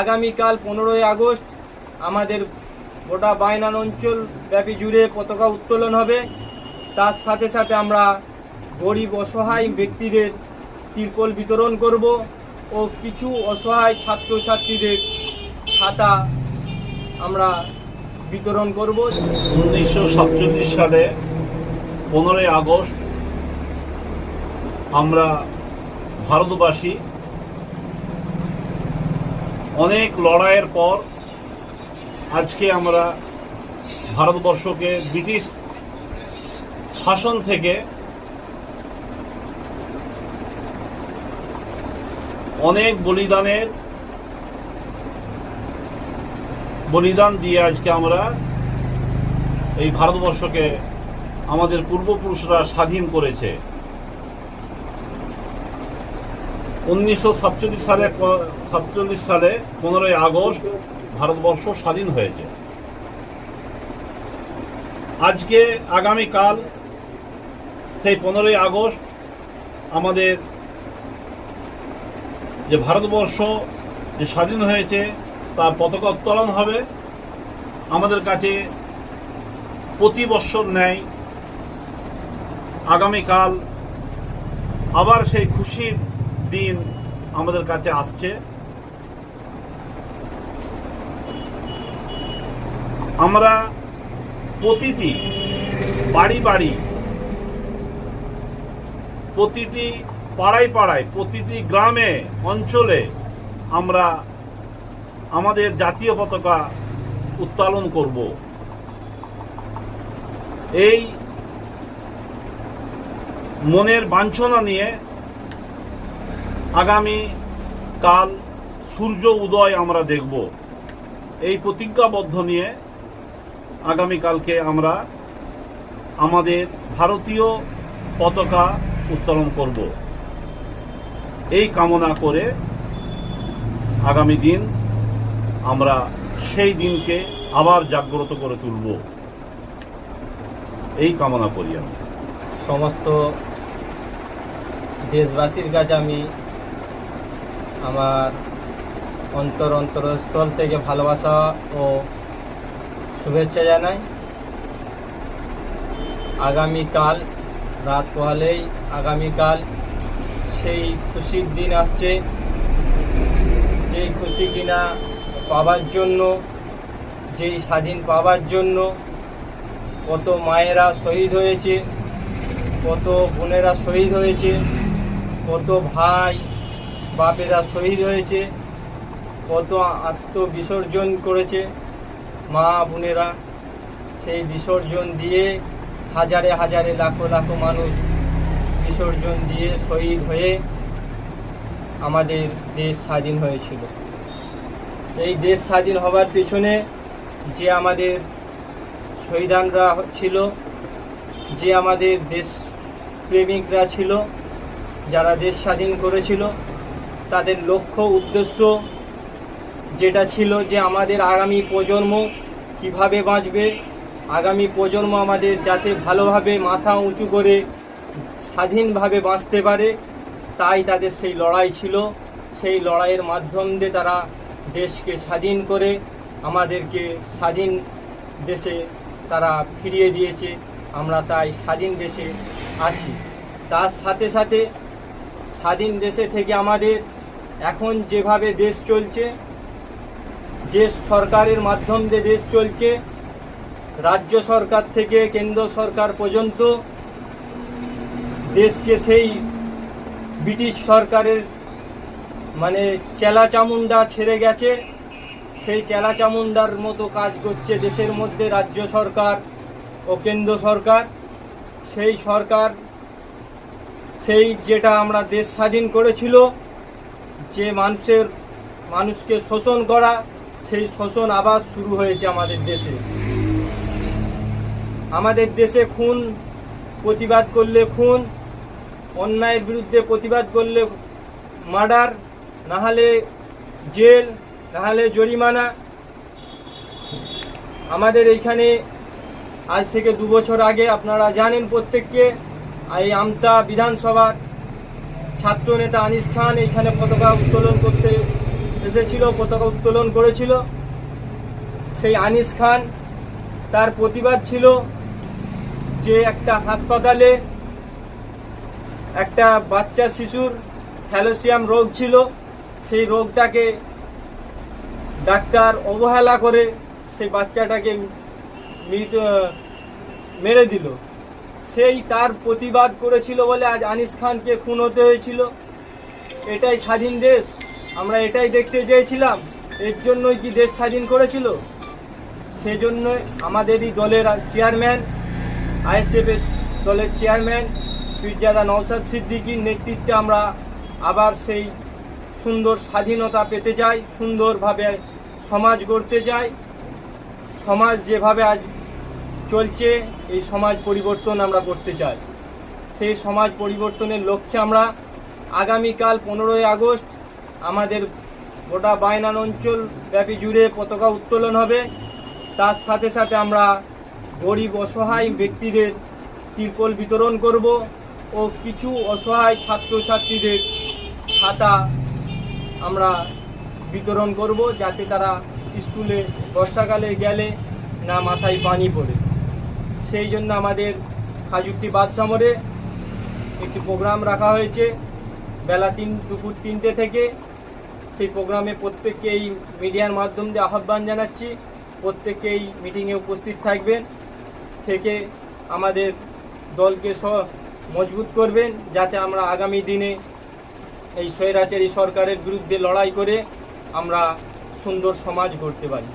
আগামীকাল পনেরোই আগস্ট আমাদের গোটা বাইনান অঞ্চল ব্যাপী জুড়ে পতাকা উত্তোলন হবে। তার সাথে সাথে আমরা গরিব অসহায় ব্যক্তিদের তিরপল বিতরণ করব ও কিছু অসহায় ছাত্রছাত্রীদের খাতা আমরা বিতরণ করব। উনিশশো সাতচল্লিশ সালে পনেরোই আগস্ট আমরা ভারতবাসী অনেক লড়াইয়ের পর আজকে আমরা ভারতবর্ষকে ব্রিটিশ শাসন থেকে অনেক বলিদানের বলিদান দিয়ে আজকে আমরা এই ভারতবর্ষকে আমাদের পূর্বপুরুষরা স্বাধীন করেছে। উনিশশো সাতচল্লিশ সালে সাতচল্লিশ সালে পনেরোই আগস্ট ভারতবর্ষ স্বাধীন হয়েছে। আজকে আগামীকাল সেই পনেরোই আগস্ট আমাদের যে ভারতবর্ষ যে স্বাধীন হয়েছে তার পতাকা উত্তোলন হবে। আমাদের কাছে প্রতি বৎসর ন্যায় আগামীকাল আবার সেই খুশির দিন আমাদের কাছে আসছে। আমরা প্রতিটি বাড়ি বাড়ি, প্রতিটি পাড়ায় পাড়ায়, প্রতিটি গ্রামে, অঞ্চলে আমরা আমাদের জাতীয় পতাকা উত্তোলন করব। এই মনের বাঞ্ছনা নিয়ে আগামী কাল সূর্য উদয় আমরা দেখব। এই প্রতিজ্ঞাবদ্ধ নিয়ে আগামীকালকে আমরা আমাদের ভারতীয় পতাকা উত্তোলন করব। এই কামনা করে আগামী দিন আমরা সেই দিনকে আবার জাগ্রত করে তুলব। এই কামনা করি আমি। সমস্ত দেশবাসীর কাছে আমি আমার অন্তর অন্তরস্থল থেকে ভালোবাসা ও শুভেচ্ছা জানাই। আগামীকাল রাত পোহালেই আগামীকাল সেই খুশির দিন আসছে। যেই খুশি কিনা পাবার জন্য, যেই স্বাধীন পাবার জন্য কত মায়েরা শহীদ হয়েছে, কত বোনেরা শহীদ হয়েছে, কত ভাই বাপেরা শহীদ হয়েছে, কত আত্মবিসর্জন করেছে। মা বোনেরা সেই বিসর্জন দিয়ে হাজারে হাজারে লাখো লাখো মানুষ বিসর্জন দিয়ে শহীদ হয়ে আমাদের দেশ স্বাধীন হয়েছিল। এই দেশ স্বাধীন হবার পেছনে যে আমাদের শহীদানরা ছিল, যে আমাদের দেশ প্রেমিকরা ছিল, যারা দেশ স্বাধীন করেছিল তাদের লক্ষ্য, উদ্দেশ্য যেটা ছিল যে আমাদের আগামী প্রজন্ম কীভাবে বাঁচবে। আগামী প্রজন্ম আমাদের যাতে ভালোভাবে মাথা উঁচু করে স্বাধীনভাবে বাঁচতে পারে, তাই তাদের সেই লড়াই ছিল। সেই লড়াইয়ের মাধ্যম দিয়ে তারা দেশকে স্বাধীন করে, আমাদেরকে স্বাধীন দেশে তারা ফিরিয়ে দিয়েছে। আমরা তাই স্বাধীন দেশে আছি। তার সাথে সাথে স্বাধীন দেশে থেকে আমাদের এখন যেভাবে দেশ চলছে, যে সরকারের মাধ্যম দিয়ে দেশ চলছে, রাজ্য সরকার থেকে কেন্দ্র সরকার পর্যন্ত, দেশকে সেই ব্রিটিশ সরকারের মানে চেলা চামুন্ডা ছেড়ে গেছে। সেই চেলা চামুন্ডার মতো কাজ করছে দেশের মধ্যে রাজ্য সরকার ও কেন্দ্র সরকার। সেই সরকার, সেই যেটা আমরা দেশ স্বাধীন করেছিল যে মানুষের, মানুষকে শোষণ করা, সেই শোষণ আবার শুরু হয়েছে আমাদের দেশে। আমাদের দেশে খুন, প্রতিবাদ করলে খুন, অন্যায়ের বিরুদ্ধে প্রতিবাদ করলে মার্ডার, নাহলে জেল, নাহলে জরিমানা। আমাদের এইখানে আজ থেকে দু বছর আগে আপনারা জানেন প্রত্যেককে, এই আমতা বিধানসভার ছাত্র নেতা আনিস খান এইখানে পতাকা উত্তোলন করতে এসেছিল, পতাকা উত্তোলন করেছিল। সেই আনিস খান, তার প্রতিবাদ ছিল যে একটা হাসপাতালে একটা বাচ্চা শিশুর থ্যালোসিয়াম রোগ ছিল, সেই রোগটাকে ডাক্তার অবহেলা করে সেই বাচ্চাটাকে মৃত, মেরে দিল। সেই তার প্রতিবাদ করেছিল বলে আজ আনিস খানকে খুন হতে হয়েছিল। এটাই স্বাধীন দেশ। আমরা এটাই দেখতে চেয়েছিলাম। এর জন্যই কি দেশ স্বাধীন করেছিল? সেজন্য আমাদেরই দলের চেয়ারম্যান, আইএসএফ এর দলের চেয়ারম্যান, পীরজাদা নওসাদ সিদ্দিকীর নেতৃত্বে আমরা আবার সেই সুন্দর স্বাধীনতা পেতে চাই, সুন্দরভাবে সমাজ গড়তে চাই। সমাজ যেভাবে আজ চলছে, এই সমাজ পরিবর্তন আমরা করতে চাই। সেই সমাজ পরিবর্তনের লক্ষ্যে আমরা আগামীকাল পনেরোই আগস্ট আমাদের গোটা বাইনান অঞ্চল ব্যাপী জুড়ে পতাকা উত্তোলন হবে। তার সাথে সাথে আমরা গরিব অসহায় ব্যক্তিদের তিরপল বিতরণ করব ও কিছু অসহায় ছাত্রছাত্রীদের খাতা আমরা বিতরণ করব যাতে তারা স্কুলে বর্ষাকালে গেলে না মাথায় পানি পড়ে। সেই জন্য আমাদের খাজুরটি বাদশা মোড়ে একটি প্রোগ্রাম রাখা হয়েছে। বেলা তিন, দুপুর তিনটে থেকে সেই প্রোগ্রামে প্রত্যেককে এই মিডিয়ার মাধ্যম দিয়ে আহ্বান জানাচ্ছি। প্রত্যেককে এই মিটিংয়ে উপস্থিত থাকবেন, থেকে আমাদের দলকে স, মজবুত করবেন, যাতে আমরা আগামী দিনে এই স্বৈরাচারী সরকারের বিরুদ্ধে লড়াই করে আমরা সুন্দর সমাজ গড়তে পারি।